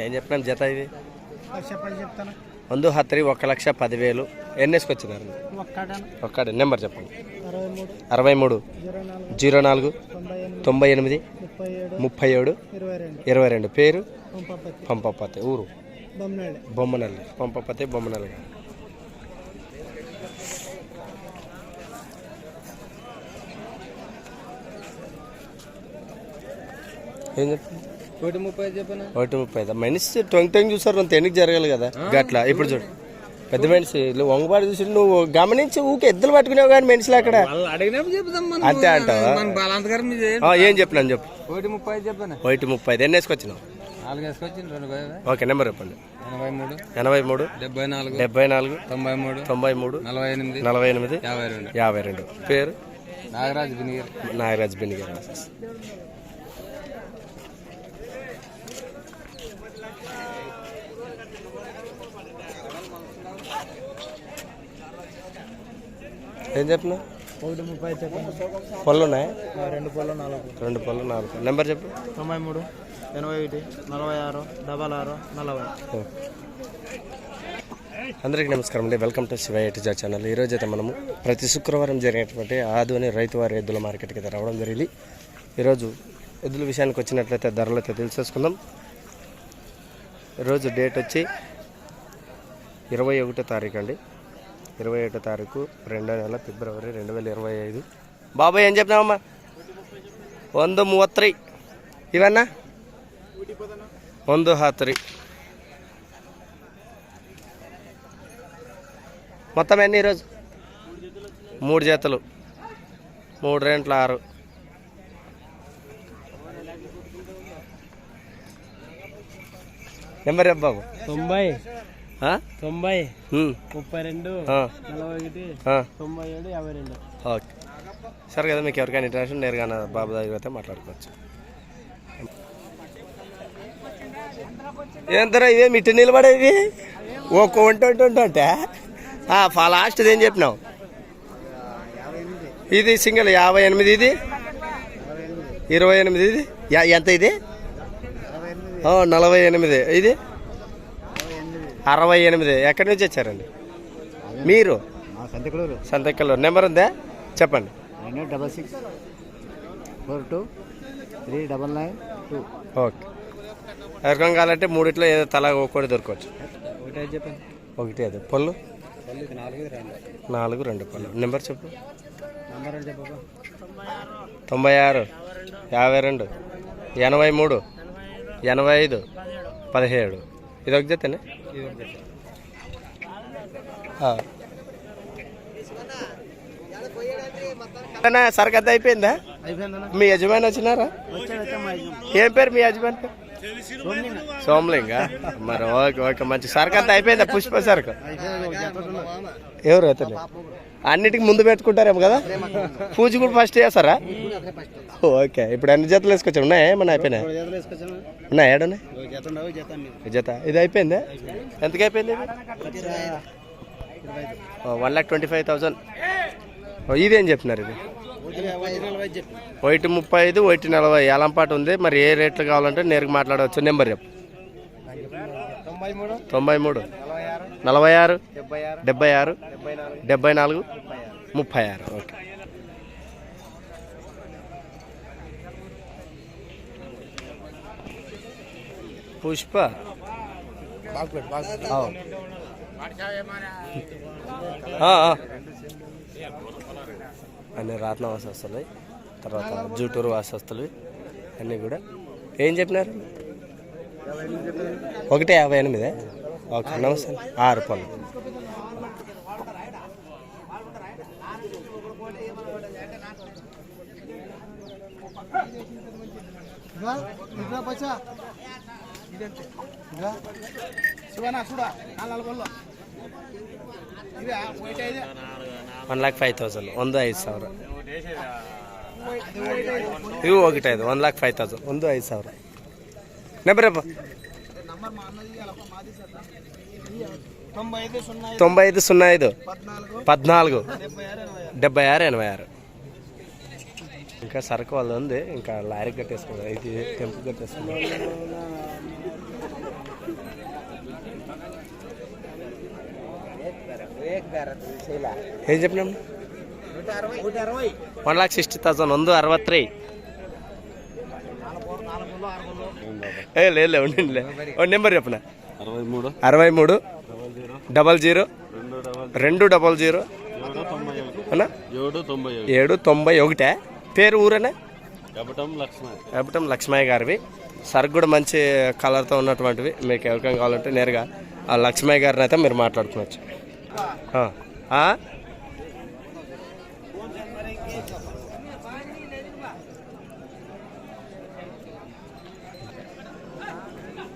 ఏం చెప్పినాను జత ఇది? పది చెప్తాను. వందు హత్రి ఒక లక్ష పదివేలు. ఎన్ని వేసుకొచ్చినారు? ఒక్కడను ఒక్కడే నెంబర్ చెప్పండి. అరవై మూడు జీరో నాలుగు. తొంభై ఎనిమిది. ముప్పై ఏడు. ఇరవై రెండు. పేరు? పంపపతి. ఊరు? బొమ్మనల్లి. పంపపతి బొమ్మనల్లి. ఏం చెప్తుంది ఒకటి ముప్పై చెప్పనా? ఒకటి ముప్పై ఐదు? మనిషి టొంగ్ టొంగ్ చూసారు అంత ఎన్నికి జరగాలి కదా? గట్లా ఇప్పుడు చూడు. పెద్ద మనిషి వంగబాటు చూసి నువ్వు గమనించి ఊకే ఎద్దులు పట్టుకునేవు కానీ మనిషిలో అక్కడ. అంతే అంటావా? ఏం చెప్పినాను చెప్పు. ఒకటి ముప్పై చెప్పాను? ఒకటి ముప్పై ఐదు ఎన్ని వేసుకొచ్చినావు? ఓకే నెంబర్ చెప్పండి. ఎనభై మూడు. ఎనభై మూడు. డెబ్బై నాలుగు. డెబ్బై నాలుగు. తొంభై మూడు. తొంభై మూడు. నలభై ఎనిమిది. నలభై ఎనిమిది. యాభై రెండు. యాభై రెండు. పేరు? నాగరాజ్ బినిగిరి. నాగరాజ్ బిని ఏం చెప్పిన? ఒకటి ముప్పై చెప్పాను పళ్ళు ఉన్నాయి రెండు పళ్ళు నాలుగు రెండు పళ్ళు నాలుగు నెంబర్ చెప్పు. తొంభై మూడు ఎనభై ఒకటి నలభై ఆరు డబల్ ఆరు నలభై. అందరికీ నమస్కారం అండి. వెల్కమ్ టు శివ ఎటిజా ఛానల్. ఈరోజు అయితే మనము ప్రతి శుక్రవారం జరిగేటువంటి ఆధుని రైతువారి ఎద్దుల మార్కెట్కి అయితే రావడం జరిగింది. ఈరోజు ఎద్దుల విషయానికి వచ్చినట్లయితే ధరలు అయితే తెలిసేసుకుందాం ఈరోజు డేట్ వచ్చి ఇరవై ఒకటో తారీఖు అండి. ఇరవై ఒకటో తారీఖు రెండో నెల ఫిబ్రవరి రెండు వేల ఇరవై ఐదు బాబాయ్ ఏం చెప్తామమ్మా ಒಂದು ಮೂವತ್ತೈ ಇವನ್ನ ಒಂದು ಹತ್ತು ರೀ మొత్తం ఎన్ని ఈరోజు మూడు జతలు మూడు రెంట్ల ఆరు నెంబర్ చెప్పు బాబు తొంభై ఆ? తొంభై ముప్పై రెండు నలభై ఒకటి. తొంభై ఏడు యాభై రెండు. ఓకే. సరే కదా మీకు ఎవరికైనా ఇంటర్నేషన్ నేరుగా బాబు దగ్గర అయితే మాట్లాడుకోవచ్చు. ఏంతరా ఇవే మిట్టి నిలబడేవి? ఒక్క వంట అంటే లాస్ట్ ఏం చెప్పినావు? ఇది సింగిల్ యాభై ఎనిమిది ఇది? ఇరవై ఎనిమిది ఇది? ఎంత ఇది? నలభై ఎనిమిది. ఇది? అరవై ఎనిమిది. ఎక్కడి నుంచి వచ్చారండి? మీరు? సంతకల్లో నెంబర్ ఉందా? చెప్పండి. Double six four two three double nine two. Okay. ఎవరికం కావాలంటే మూడిట్లో ఏదో తలా ఒక్కటి దొరకవచ్చు. ఒకటి అది పళ్ళు? నాలుగు రెండు. పళ్ళు. నెంబర్ చెప్పు. తొంభై ఆరు యాభై రెండు ఎనభై మూడు ఎనభై ఐదు పదిహేడు. ఇది ఒక జతనే సరుకద్ద అయిపోయిందా? మీ యజమాని వచ్చినారా. ఏం పేరు మీ యజమాని పేరు? సోమ్లింగ. మరి ఓకే ఓకే మంచి సరుకు అంతా అయిపోయిందా పుష్ప సరుకు. ఎవరు అతను? అన్నిటికి ముందు పెట్టుకుంటారేమో కదా? పూజ కూడా ఫస్ట్ చేస్తారా? ఓకే ఇప్పుడు అన్ని జతలు వేసుకొచ్చారు ఉన్నాయా? ఏమన్నా అయిపోయినాయి? ఉన్నాయా ఏడున్నాయి? జత. ఇది అయిపోయిందా? ఎంతకి అయిపోయింది one lakh twenty five thousand ఇదేం చెప్తున్నారు ఇది? ఒకటి ముప్పై ఐదు ఒకటి నలభై. ఏలంపాటు ఉంది. మరి ఏ రేట్లు కావాలంటే నేరుగా మాట్లాడవచ్చు. నెంబర్ చెప్పు. తొంభై మూడు తొంభై మూడు. నలభై ఆరు డెబ్బై ఆరు డెబ్బై నాలుగు ముప్పై ఆరు. ఓకే. పుష్ప. అన్ని రాట్న వాసస్తులు తర్వాత జూటూరు వాసస్తులు అన్నీ కూడా. ఏం చెప్పినారు? ఒకటి యాభై ఎనిమిదే? ఓకే నమస్తే ఆరు పళ్ళు ఇదిగో పచ్చా ఇదిగో శివనా చూడా నాలుగు బళ్ళు ఇవి పోయితే ఐదే వన్ ల్యాక్ ఫైవ్ థౌసండ్ ಒಂದು ಐದು ಸಾವಿರ ಇವು ಹೋಗಿಟ್ಟ ಇದು ಒನ್ ಲ್ಯಾಕ್ ಫೈವ್ ತೌಸಂಡ್ ಒಂದು ಐದು ಸಾವಿರ ನೆಬ್ರಪ್ಪ తొంభై ఐదు సున్నా ఐదు తొంభై ఐదు సున్నా ఐదు పద్నాలుగు పద్నాలుగు డెబ్బై ఆరు ఎనభై ఆరు డెబ్బై ఆరు ఎనభై ఆరు ఇంకా సరుకు వాళ్ళు ఉంది ఇంకా లారీ కట్టేసుకున్నారు ఇది టెంపు కట్టేసుకున్నారు ఏం చెప్పినాం వన్ లాక్ సిక్స్టీ థౌసండ్ ಒಂದು ಅರವತ್ತೈ ఏ లేదు లేదు ఉండండిలే ఓ నెంబర్ చెప్పనా? అరవై మూడు. అరవై మూడు. Double zero. రెండు డబల్ జీరో. ఏడు తొంభై ఒకటి అన్నా? ఏడు తొంభై ఒకటి ఏడు తొంభై ఒకటే. పేరు ఊరేనా చెప్పటం లక్ష్మయ్య. గారివి. సరుకు కూడా మంచి కలర్తో ఉన్నటువంటివి మీకు ఎవరికైనా కావాలంటే నేరుగా ఆ లక్ష్మయ్య గారిని అయితే మీరు మాట్లాడుకోవచ్చు.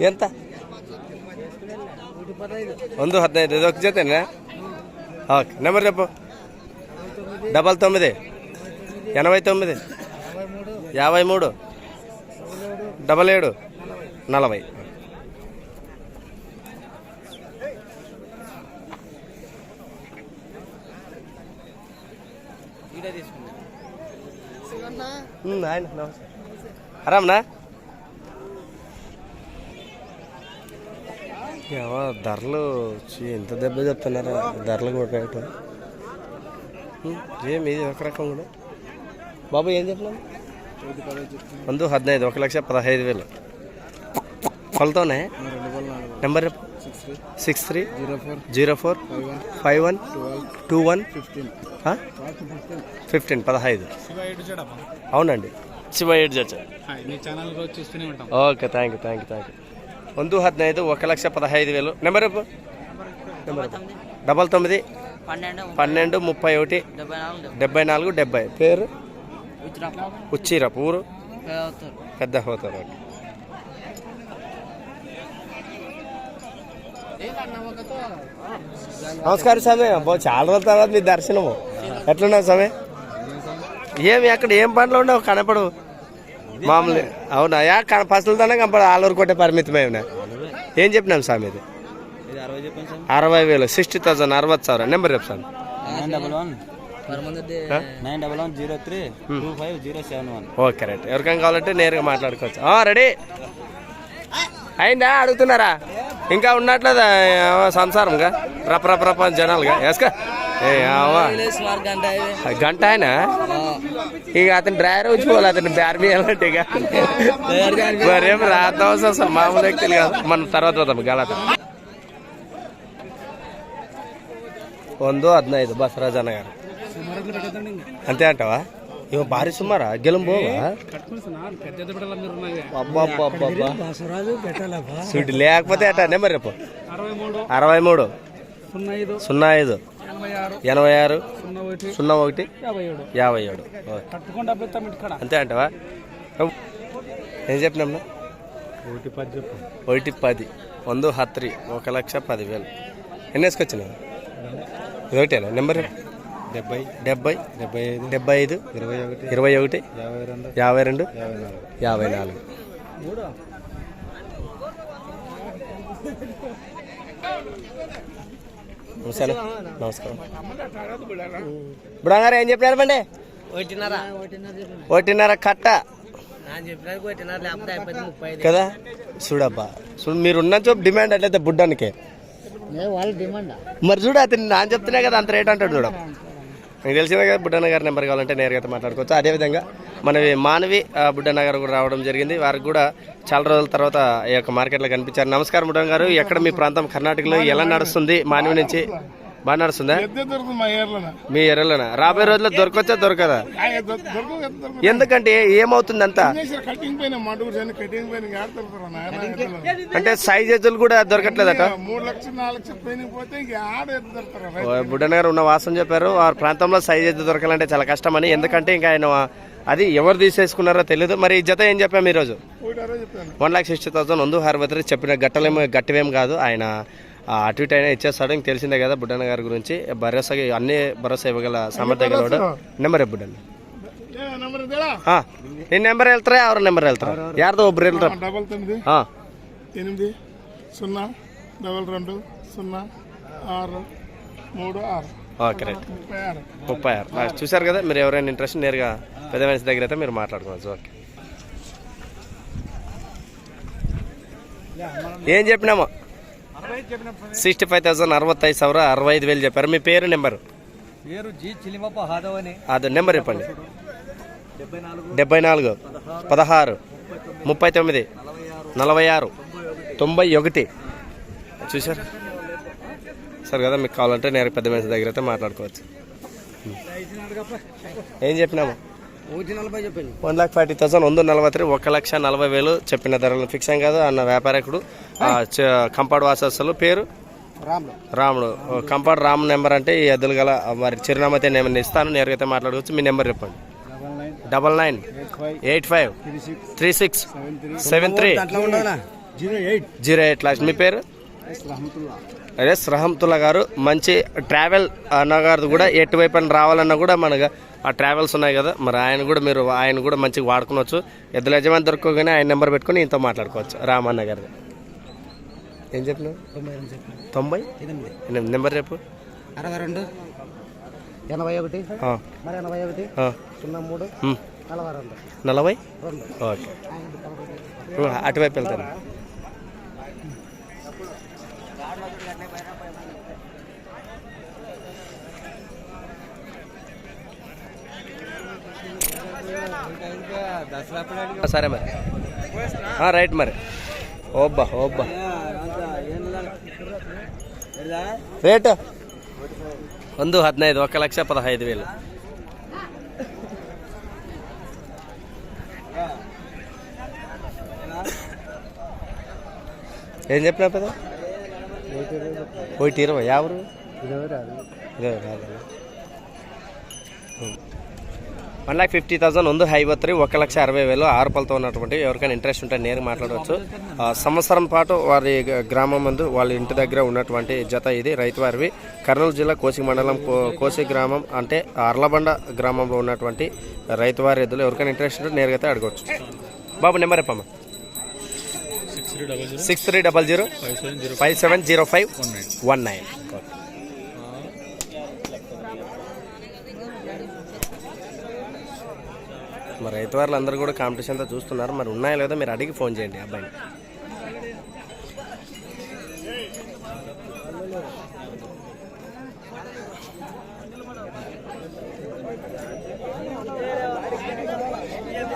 ఎంత ಒಂದು ಹದಿನೈದು ಇದಕ್ಕೆ ಜೊತೆನಾ ఓకే నెంబర్ చెప్పు డబల్ తొమ్మిది ఎనభై తొమ్మిది యాభై మూడు డబల్ ఏడు నలభై ఉమ్, ఆయన నమస్తే ఆరామ్నా ధరలు ఎంత దెబ్బ చెప్తున్నారు. ధరలు కూడా రేటు ఏమి ఇది ఒక రకం కూడా? బాబు ఏం చెప్పినాం అందు హద్నైదు ఒక లక్ష పదహైదు వేలు. కొలతోనే? Number six three zero four five one two one fifteen పదహైదు. అవునండి. Shiva eight judge okay thank you thank you thank you ಒಂದು ಹದಿನೈದು ఒక లక్ష పదహైదు వేలు నెంబర్ చెప్పు నెంబర్ చెప్పు. డబల్ తొమ్మిది పన్నెండు పన్నెండు ముప్పై ఒకటి డెబ్బై నాలుగు డెబ్బై నాలుగు డెబ్బై పేరు ఉచ్చిరాపు ఉచ్చిరపు ఊరు అవుతారు పెద్ద హోతారు నమస్కారం స్వామి అబ్బో చాలా రోజుల తర్వాత మీ దర్శనము ఎట్లున్నావు స్వామి ఏమి అక్కడ ఏం పనులు ఉండవు కనపడు మామూలు అవునా? యా కన ఫసలుతోనే కనపడు ఆలూరు కొట్టే పరిమితమైన ఏం చెప్పినాం స్వామి ఇది? అరవై సార్ వేలు. సిక్స్టీ థౌసండ్ అరవై సార్. నెంబర్ చెప్పు సెవెన్ వన్. Okay right. ఎవరికైనా కావాలంటే నేరుగా మాట్లాడుకోవచ్చు. ఆ, రెడీ. అయిందా? అడుగుతున్నారా? ఇంకా ఉన్నట్లేదా? సంసారంగా. రప రప రప జనాలుగా. ఆవా. గంట గంట ఆయన ఇక అతను డ్రైవర్ వచ్చుకోవాలి అతను బ్యార్మీ అలాంటి ఇక మరేం రాద్దాం అసలు మామూలు వ్యక్తులు కాదు మన తర్వాత వద్దాం గలత ಒಂದು ಹದಿನೈದು ಬಸವರಾಜನ గారు అంతే అంటావా ఇవ భారీ సుమారా గెలం పోవా పెద్ద బిడ్డల మీరు ఉన్నాయి అబ్బబ్బబ్బబ్బా. చూడు లేకపోతే అట నెంబర్ రేపు అరవై మూడు అరవై మూడు సున్నా ఐదు సున్నా ఐదు ఎనభై ఆరు. సున్నా ఒకటి. యాభై ఏడు. అంతే అంటావా? ఏం చెప్పినమ్మా ఒకటి పది చెప్పు. ఒకటి పది. వంద హత్రి. ఒక లక్ష పదివేలు. ఎన్ని వేసుకొచ్చినావు? ఇది ఒకటేనా? నెంబర్? డెబ్బై. డెబ్బై. డెబ్బై ఐదు. డెబ్బై ఐదు. ఇరవై ఒకటి. ఇరవై ఒకటి. యాభై రెండు. యాభై రెండు. యాభై నాలుగు. యాభై నాలుగు. నమస్తే నమస్కారం. బుడంగారు ఏం చెప్పినారు బండి? ఒకటిన్నర. ఒకటిన్నర కట్ట. కదా? చూడబ్బా. చూడు మీరు ఉన్న చోపు డిమాండ్ అట్లయితే బుడ్డానికి. మరి చూడు అతను నాన్న చెప్తున్నా కదా అంత రేట్ అంటాడు చూడ. మీకు తెలిసిందే కదా బుడ్డన్న గారి నెంబర్ కావాలంటే నేరుగా మాట్లాడుకోవచ్చు. అదేవిధంగా మనవి మానవి ఆ, బుడ్డన్న గారు కూడా రావడం జరిగింది. వారికి కూడా చాలా రోజుల తర్వాత ఈ యొక్క మార్కెట్లో కనిపించారు. నమస్కారం బుడ్డన్న గారు. ఎక్కడ మీ ప్రాంతం? కర్ణాటకలో ఎలా నడుస్తుంది? మానవి నుంచి బాగా నడుస్తుందా? మా ఎర్రలోనా రాబోయే రోజుల్లో దొరకొచ్చా? దొరకదా? ఎందుకంటే ఏమవుతుంది అంతా అంటే సైజులు కూడా దొరకట్లేదట? మూడు లక్షలు నాలుగు లక్షలు పైన పోతే ఇంక ఆడ దొరుకుతారు ఓ బుడ్డన్న గారు ఉన్న వాసన చెప్పారు. వారి ప్రాంతంలో సైజ్ దొరకాలంటే చాలా కష్టమని. ఎందుకంటే ఇంకా ఆయన అది ఎవరు తీసేసుకున్నారో తెలియదు మరి ఈ జత ఏం చెప్పాము ఈరోజు? వన్ లాక్ సిక్స్టీ థౌసండ్ వంద హార్బత్రి చెప్పిన గట్టలేమో గట్టివేం కాదు. ఆయన అటు ఇటు అయినా ఇచ్చేస్తాడు. ఇంక తెలిసిందే కదా బుడ్డన్న గారి గురించి. భరోసాగా అన్ని భరోసా ఇవ్వగల సమర్థ గలవాడు. నెంబర్ బుడ్డన్న? ఈ నెంబర్ వెళ్తారా? ఎవరు నెంబర్ వెళ్తారా? యార్దో ఒబ్బరు వెళ్తారు డబల్ తొమ్మిది. ఎనిమిది సున్నా డబల్ రెండు సున్నా ఆరు మూడు ఆరు. Okay right. ముప్పై ఆరు. చూసారు కదా మీరు ఎవరైనా ఇంట్రెస్ట్ నేరుగా పెద్ద మనిషి దగ్గర అయితే మీరు మాట్లాడుకోవచ్చు. ఓకే. ఏం చెప్పినామో? సిక్స్టీ ఫైవ్ థౌసండ్ ఐదు సవార అరవై ఐదు వేలు చెప్పారు. మీ పేరు నెంబరు? అది నెంబర్ చెప్పండి. డెబ్బై నాలుగు పదహారు ముప్పై తొమ్మిది నలభై ఆరు తొంభై ఒకటి. చూసారు సరే కదా మీకు కావాలంటే నేను పెద్ద మనిషి దగ్గర అయితే మాట్లాడుకోవచ్చు. ఏం చెప్పినాము వన్ లాక్ ఫార్టీ థౌసండ్ వంద నలభై త్రీ ఒక లక్ష నలభై వేలు చెప్పిన ధరలు ఫిక్స్ అయ్యాం కదా అన్న వ్యాపారకుడు. కంపౌండ్ వాసస్సులు పేరు? రాముడు. కంపౌండ్ రామ్ నెంబర్ అంటే ఈ ఎద్దులు గల మరి చిరునామా అయితే నేను ఇస్తాను నేరుగా అయితే మాట్లాడుకోవచ్చు మీ నెంబర్ చెప్పండి. Double nine eight five three six seven three. Zero eight. Zero eight last. మీ పేరు? ఎస్ రహమతుల్లా గారు మంచి ట్రావెల్ అన్నగారు కూడా ఎటువైపు అని రావాలన్నా కూడా మనకు ఆ ట్రావెల్స్ ఉన్నాయి కదా మరి ఆయన కూడా మీరు ఆయన కూడా మంచిగా వాడుకోవచ్చు ఎద్దుల యజమాని దొరకగానే ఆయన నెంబర్ పెట్టుకొని ఇంతో మాట్లాడుకోవచ్చు రామన్న గారిది. ఏం చెప్పినావు? తొంభై ఎనిమిది. నెంబర్ చెప్పు. అరవై రెండు ఎనభై ఒకటి మరి ఎనభై ఒకటి సున్నా మూడు. నలభై రెండు. నలభై? ఓకే. అటువైపు వెళ్తాను. సరే మరి ఆ, రైట్ మరి ఓబ్బా ఓబ్బా రేట్ ಒಂದು ಹದಿನೈದು ఒక లక్ష పదహైదు వేలు ఏం చెప్పినా పెద్ద ఒకటి ఇరవై ఎవరు ఇదే రాదు వన్ ల్యాక్ ఫిఫ్టీ థౌసండ్ ಒಂದು ఐవత్రి ఒక లక్ష అరవై వేలు. ఆరు పళ్ళతో ఉన్నటువంటి ఎవరికైనా ఇంట్రెస్ట్ ఉంటే నేరుగా మాట్లాడవచ్చు. సంవత్సరం పాటు వారి గ్రామం మందు వాళ్ళ ఇంటి దగ్గర ఉన్నటువంటి జత ఇది రైతు వారివి కర్నూలు జిల్లా కోసి మండలం కోసి గ్రామం అంటే అర్లబండ గ్రామంలో ఉన్నటువంటి రైతు వారి ఎద్దులు. ఎవరికైనా ఇంట్రెస్ట్ ఉంటే నేరుగా అయితే అడగవచ్చు. బాబు నెంబర్ చెప్పమ్మా. Six three double zero. Five seven zero. Five one nine. మరి రైతు వారు అందరూ కూడా కాంపిటీషన్తో చూస్తున్నారు. మరి ఉన్నాయో లేదో మీరు అడిగి ఫోన్ చేయండి అబ్బాయిని.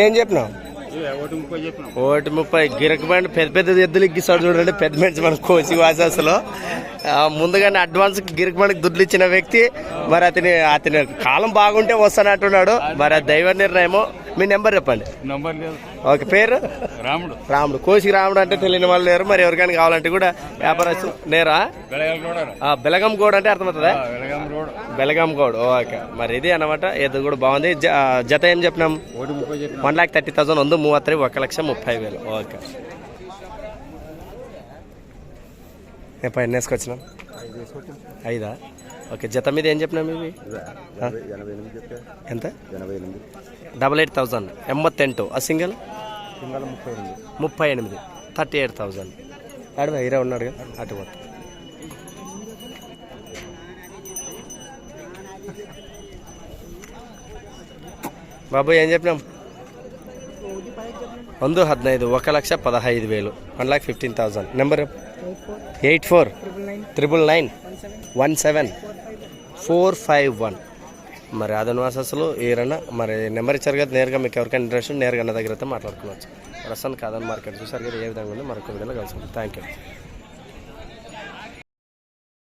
ఏం చెప్పినావు? ఒకటి ముప్పై. గిరక బండి పెద్ద పెద్ద ఎద్దులు ఇగ్గిస్తాడు చూడండి పెద్ద మనిషి మన కోసి వాసస్లో ముందుగానే అడ్వాన్స్ గిరక బండికి దుడ్లు ఇచ్చిన వ్యక్తి మరి అతని అతని కాలం బాగుంటే వస్తానంటున్నాడు. మరి దైవ నిర్ణయము మీ నెంబర్ చెప్పండి. నెంబర్ లేదు. ఓకే పేరు? రాముడు. రాముడు. కోసి రాముడు అంటే తెలియని వాళ్ళు లేరు మరి ఎవరికైనా కావాలంటే కూడా వ్యాపారస్తు నేరా బెలగం గోడ్ అంటే అర్థమవుతుందా? బెలగం గోడ్. ఓకే. మరి ఇది అనమాట ఇది కూడా బాగుంది. జత ఏం చెప్పినాం? వన్ ల్యాక్ థర్టీ థౌసండ్ ఉంది మూవత్తై ఒక లక్ష ముప్పై వేలు. ఓకే. నేను పైన వేసుకొచ్చినాం? ఐదా? ఓకే జత మీద ఏం చెప్పినాం ఇవి? ఎంత? ఎనభై ఎనిమిది. డబల్ ఎయిట్ థౌజండ్ ఎంబత్ ఎంటు ఆ సింగల్? సింగిల్ ముప్పై ఎనిమిది. ముప్పై ఎనిమిది. Thirty eight thousand. ఆడ హీరో ఉన్నాడు కదా అటు పోతా. బాబు ఏం చెప్పినాం? వందు హద్నైదు ఒక లక్ష పదహైదు వేలు. One lakh fifteen thousand. Number? Eight four. Triple nine. One seven. Four five one. మరి అదను అసలు ఏరన్నా మరి నెంబర్ ఇచ్చారు కదా నేరుగా మీకు ఎవరికైనా ఇంట్రెస్ట్ నేరుగా అన్న దగ్గర అయితే మాట్లాడుకోవచ్చు. ప్రస్తుతానికి కాదని మార్కెట్ చూసారు కదా ఏ విధంగా ఉంది మరొక విధంగా కలుసుకుంటాం థ్యాంక్ యూ